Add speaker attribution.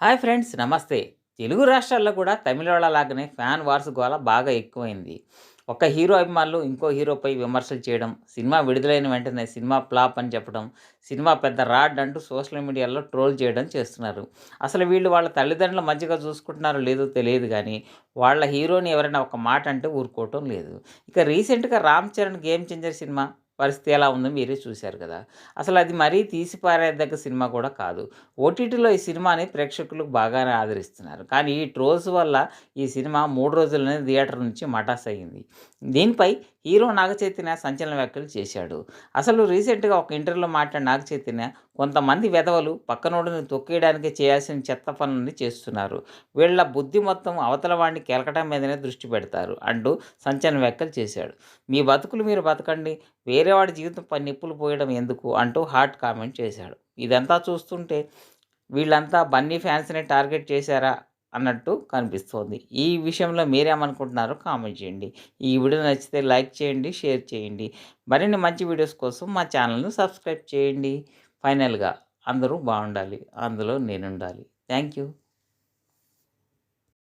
Speaker 1: Hi friends నమస్తే. తెలుగు రాష్ట్రాల్లో కూడా తమిళవాళ్ళలాగానే ఫ్యాన్ వార్స్ గోల బాగా ఎక్కువైంది. ఒక హీరో అభిమానులు ఇంకో హీరోపై విమర్శలు చేయడం సినిమా విడుదలైన వెంటనే సినిమా ఫ్లాప్ అని చెప్పడం సినిమా పెద్ద రాడ్ అంటూ సోషల్ మీడియాలో ట్రోల్ చేయడం చేస్తున్నారు. అసలు వీళ్ళు వాళ్ళ తల్లిదండ్రులు మధ్యగా చూసుకుంటున్నారో లేదో తెలియదు కానీ వాళ్ళ హీరోని ఎవరైనా ఒక మాట అంటే ఊరుకోవటం లేదు. ఇక రీసెంట్గా Ram Charan game changer cinema పరిస్థితి ఎలా ఉందో మీరే చూశారు కదా. అసలు అది మరీ తీసిపారేదగ్గ సినిమా కూడా కాదు. ఓటీటీలో ఈ సినిమాని ప్రేక్షకులు బాగానే ఆదరిస్తున్నారు. కానీ ఈ ట్రోల్స్ వల్ల ఈ సినిమా మూడు రోజుల్లోనే థియేటర్ నుంచి మటాస్ అయ్యింది. దీనిపై హీరో నాగ చైతన్య సంచలన వ్యాఖ్యలు చేశాడు. అసలు రీసెంట్గా ఒక ఇంటర్వ్యూలో మాట్లాడిన నాగ చైతన్య కొంతమంది వెధవలు పక్కనోడిని తొక్కేయడానికి చేయాల్సిన చెత్త పనులని చేస్తున్నారు. వీళ్ళ బుద్ధి మొత్తం అవతల వాడిని కెలకటం మీదనే దృష్టి పెడతారు అంటూ సంచలన వ్యాఖ్యలు చేశాడు. మీ బతుకులు మీరు బతకండి వేరేవాడి జీవితం పని నిప్పులు పోయడం ఎందుకు అంటూ హాట్ కామెంట్ చేశాడు. ఇదంతా చూస్తుంటే వీళ్ళంతా బన్నీ ఫ్యాన్స్ని టార్గెట్ చేశారా? అన్నట్టు కనిపిస్తోంది. ఈ విషయంలో మీరేమనుకుంటున్నారో కామెంట్ చేయండి. ఈ వీడియో నచ్చితే లైక్ చేయండి షేర్ చేయండి. మరిన్ని మంచి వీడియోస్ కోసం మా ఛానల్ను సబ్స్క్రైబ్ చేయండి. ఫైనల్గా అందరూ బాగుండాలి. అందులో నేను ఉండాలి థ్యాంక్ యూ.